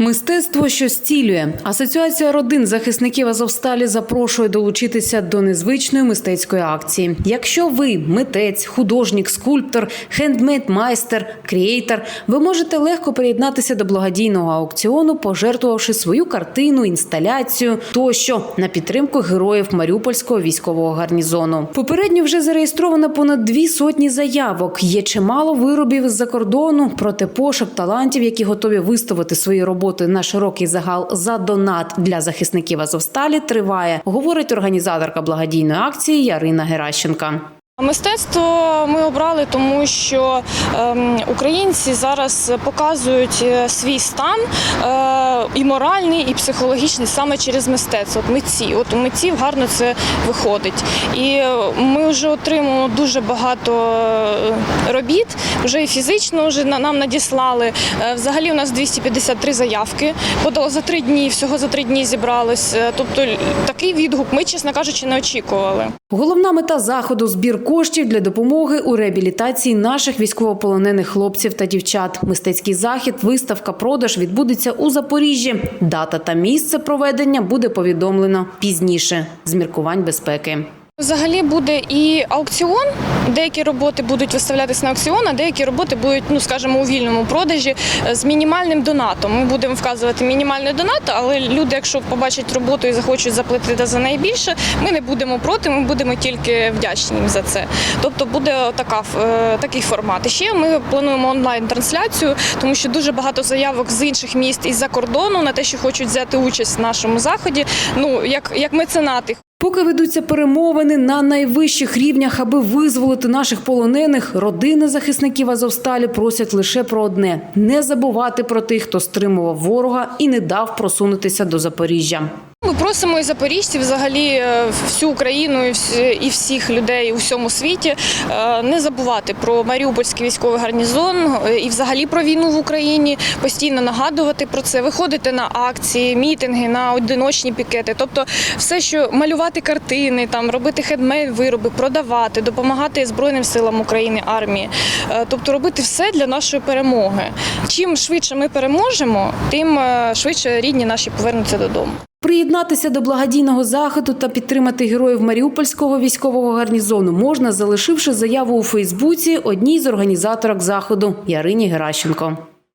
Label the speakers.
Speaker 1: Мистецтво, що зцілює. Асоціація родин захисників Азовсталі запрошує долучитися до незвичної мистецької акції. Якщо ви митець, художник, скульптор, хендмейд-майстер, кріейтор, ви можете легко приєднатися до благодійного аукціону, пожертвувавши свою картину, інсталяцію тощо на підтримку героїв Маріупольського військового гарнізону. Попередньо вже зареєстровано понад дві сотні заявок. Є чимало виробів з-за кордону, проте пошук талантів, які готові виставити свої роботи на широкий загал за донат для захисників Азовсталі, триває, говорить організаторка благодійної акції Ярина Геращенка.
Speaker 2: Мистецтво ми обрали, тому що ем, українці зараз показують е, свій стан е, і моральний, і психологічний саме через мистецтво. От митці, от у митців гарно це виходить. І е, ми вже отримуємо дуже багато робіт, вже і фізично вже нам надіслали. Взагалі у нас 253 заявки. Подало за три дні, всього за три дні зібралось. Тобто такий відгук ми, чесно кажучи, не очікували.
Speaker 1: Головна мета заходу збір коштів для допомоги у реабілітації наших військовополонених хлопців та дівчат. Мистецький захід, виставка, продаж відбудеться у Запоріжжі. Дата та місце проведення буде повідомлено пізніше з міркувань безпеки.
Speaker 2: Взагалі буде і аукціон. Деякі роботи будуть виставлятися на аукціон, а деякі роботи будуть, ну скажімо, у вільному продажі з мінімальним донатом. Ми будемо вказувати мінімальний донат, але люди, якщо побачать роботу і захочуть заплатити за неї більше, ми не будемо проти, ми будемо тільки вдячні за це. Тобто буде така, е, такий формат. І ще ми плануємо онлайн-трансляцію, тому що дуже багато заявок з інших міст і за кордону на те, що хочуть взяти участь в нашому заході. Ну як, як меценати.
Speaker 1: Поки ведуться перемовини на найвищих рівнях, аби визволити наших полонених, родини захисників Азовсталі просять лише про одне: не забувати про тих, хто стримував ворога і не дав просунутися до Запоріжжя.
Speaker 2: Ми просимо і запоріжців, взагалі е, всю Україну і всіх людей у всьому світі е, не забувати про Маріупольський військовий гарнізон е, і взагалі про війну в Україні, постійно нагадувати про це, виходити на акції, мітинги, на одиночні пікети. Тобто, все, що малювати картини, там робити хендмейд вироби, продавати, допомагати Збройним силам України, армії. Тобто робити все для нашої перемоги. Чим швидше ми переможемо, тим швидше рідні наші повернуться додому.
Speaker 1: Приєднатися до благодійного заходу та підтримати героїв Маріупольського військового гарнізону можна, залишивши заяву у Фейсбуці одній з організаторок заходу Ярині Геращенко.